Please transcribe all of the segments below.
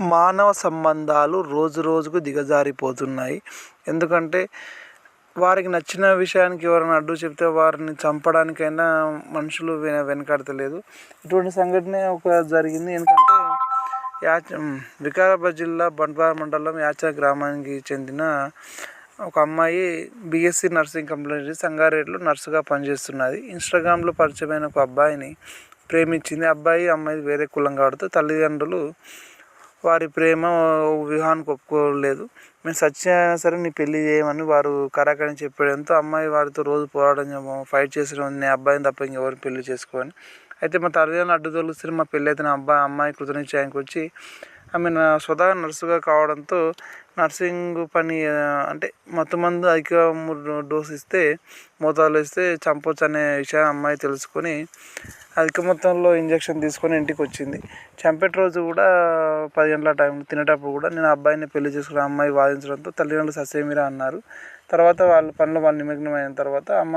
మానవ సంబంధాలు రోజు రోజుకు దిగజారిపోతున్నాయి. ఎందుకంటే వారికి నచ్చిన విషయానికి ఎవరైనా అడ్డు చెప్తే వారిని చంపడానికైనా మనుషులు వెన వెనకాడతలేదు. ఇటువంటి సంఘటన ఒక జరిగింది. ఎందుకంటే యాచ వికారాబాద్ జిల్లా బండ్వార మండలం యాచ గ్రామానికి చెందిన ఒక అమ్మాయి బీఎస్సీ నర్సింగ్ కంప్లీట్ చేసి సంగారెడ్డిలో నర్సుగా పనిచేస్తున్నది. ఇన్స్టాగ్రామ్లో పరిచయమైన ఒక అబ్బాయిని ప్రేమించింది. అబ్బాయి అమ్మాయి వేరే కులం కాబట్టి తల్లిదండ్రులు వారి ప్రేమ వివాహానికి ఒప్పుకోలేదు. మేము సచ్చినా సరే నీ పెళ్ళి చేయమని వారు కరాకని చెప్పడంతో అమ్మాయి వారితో రోజు పోరాటం ఫైట్ చేసిన నీ అబ్బాయిని తప్ప ఇంకెవరు పెళ్ళి చేసుకోని అయితే మా తల్లిదండ్రులు అడ్డు తొలగిస్తే మా పెళ్ళి అయితే నా అబ్బాయి అమ్మాయి కృతనిశ్చయానికి వచ్చి ఆమె నా స్వతహా నర్సుగా కావడంతో నర్సింగ్ పని అంటే మొత్తం మందు అధిక డోస్ ఇస్తే మోతాదులో ఇస్తే చంపొచ్చు అనే విషయం అమ్మాయి తెలుసుకొని అధిక మొత్తంలో ఇంజక్షన్ తీసుకొని ఇంటికి వచ్చింది. చంపేట రోజు కూడా పది గంటల టైం తినేటప్పుడు కూడా నేను అబ్బాయిని పెళ్ళి చేసుకున్న అమ్మాయి వాదించడంతో తల్లిదండ్రులు ససేమిరా అన్నారు. తర్వాత వాళ్ళ పనులు వాళ్ళు నిమగ్నం అయిన తర్వాత అమ్మ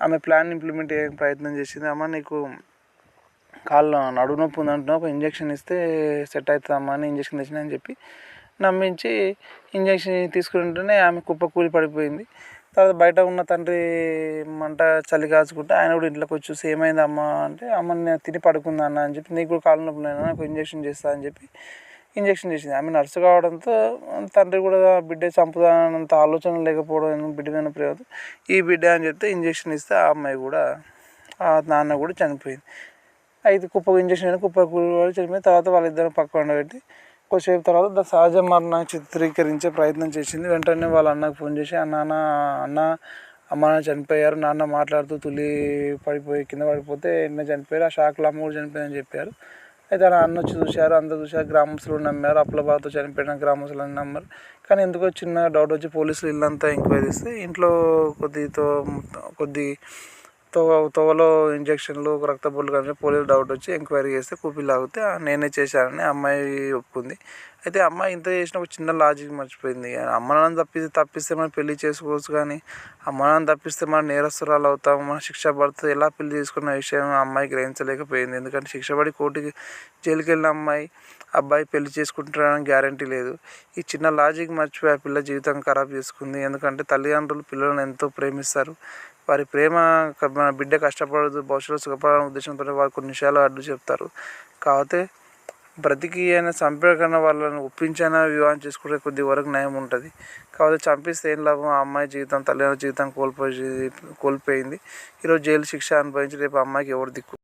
ఆమె ప్లాన్ ఇంప్లిమెంట్ చేయడానికి ప్రయత్నం చేసింది. అమ్మ నీకు కాళ్ళు నడువు నొప్పి ఉందంటున్నావు ఒక ఇంజక్షన్ ఇస్తే సెట్ అవుతుందమ్మా అని ఇంజక్షన్ తెచ్చిన అని చెప్పి నమ్మించి ఇంజక్షన్ తీసుకుంటూనే ఆమె కుప్ప కూలి పడిపోయింది. తర్వాత బయట ఉన్న తండ్రి మంట చలి కాచుకుంటే ఆయన కూడా ఇంట్లోకి వచ్చి చూసి ఏమైంది అమ్మ? అంటే అమ్మ నేను తిని పడుకుందా అన్న? అని చెప్పి నీకు కూడా కాళ్ళు నొప్పి నేను నాకు ఇంజక్షన్ చేస్తా అని చెప్పి ఇంజక్షన్ చేసింది. ఆమె నర్సు కావడంతో తండ్రి కూడా బిడ్డ చంపుదానంత ఆలోచన లేకపోవడం బిడ్డ మీద ప్రేమ ఈ బిడ్డ అని చెప్తే ఇంజక్షన్ ఇస్తే ఆ అమ్మాయి కూడా ఆ నాన్న కూడా చనిపోయింది. అయితే కుప్పకు ఇంజక్షన్ కుప్ప చనిపోయిన తర్వాత వాళ్ళిద్దరు పక్క ఉండబెట్టి కొద్దిసేపు తర్వాత దాని సహజ మరణాన్ని చిత్రీకరించే ప్రయత్నం చేసింది. వెంటనే వాళ్ళ అన్నకు ఫోన్ చేసి నాన్న అన్న అమ్మ నాన్న చనిపోయారు. నాన్న మాట్లాడుతూ తులి పడిపోయి కింద పడిపోతే ఎన్న చనిపోయారు? ఆ షాక్లో అమ్మ కూడా చనిపోయిందని చెప్పారు. అయితే ఆ అన్న వచ్చి చూశారు. అందరూ చూశారు. గ్రామస్తులు నమ్మారు. అప్పుల బాధతో చనిపోయిన గ్రామస్తులు నమ్మారు. కానీ ఎందుకో చిన్న డౌట్ వచ్చి పోలీసులు ఇల్లంతా ఎంక్వైరీ చేస్తే ఇంట్లో కొద్దితో కొద్ది తోవ తోవలో ఇంజక్షన్లు రక్త బొల్లు కానీ పోలియో డౌట్ వచ్చి ఎంక్వైరీ చేస్తే కూపీ లాగితే నేనే చేశానని అమ్మాయి ఒప్పుకుంది. అయితే అమ్మాయి ఇంత చేసిన ఒక చిన్న లాజిక్ మర్చిపోయింది. అమ్మ నాన్న తప్పిస్తే తప్పిస్తే మనం పెళ్ళి చేసుకోవచ్చు కానీ అమ్మ నాన్న తప్పిస్తే మనం నేరస్తురాలు అవుతాం మన శిక్ష పడితే ఎలా పెళ్ళి చేసుకున్న విషయం అమ్మాయి గ్రహించలేకపోయింది. ఎందుకంటే శిక్ష పడి కోర్టుకి జైలుకి వెళ్ళిన అమ్మాయి అబ్బాయి పెళ్ళి చేసుకుంటారని గ్యారంటీ లేదు. ఈ చిన్న లాజిక్ మర్చిపోయి ఆ పిల్ల జీవితం ఖరాబ్ చేసుకుంది. ఎందుకంటే తల్లిదండ్రులు పిల్లలను ఎంతో ప్రేమిస్తారు. వారి ప్రేమ మన బిడ్డ కష్టపడదు భవిష్యత్తులో సుఖపడాలనే ఉద్దేశంతో వారు కొన్ని విషయాలు అడ్డు చెప్తారు. కాకపోతే బ్రతికి అయినా చంపేకన్నా వాళ్ళని ఒప్పించైనా వివాహం చేసుకుంటే కొద్ది వరకు నయం ఉంటుంది. కాబట్టి చంపిస్తే ఏం లాభం? ఆ అమ్మాయి జీవితం తల్లిదండ్రుల జీవితం కోల్పోయి కోల్పోయింది. ఈరోజు జైలు శిక్ష అనుభవించి రేపు అమ్మాయికి ఎవరు దిక్కు?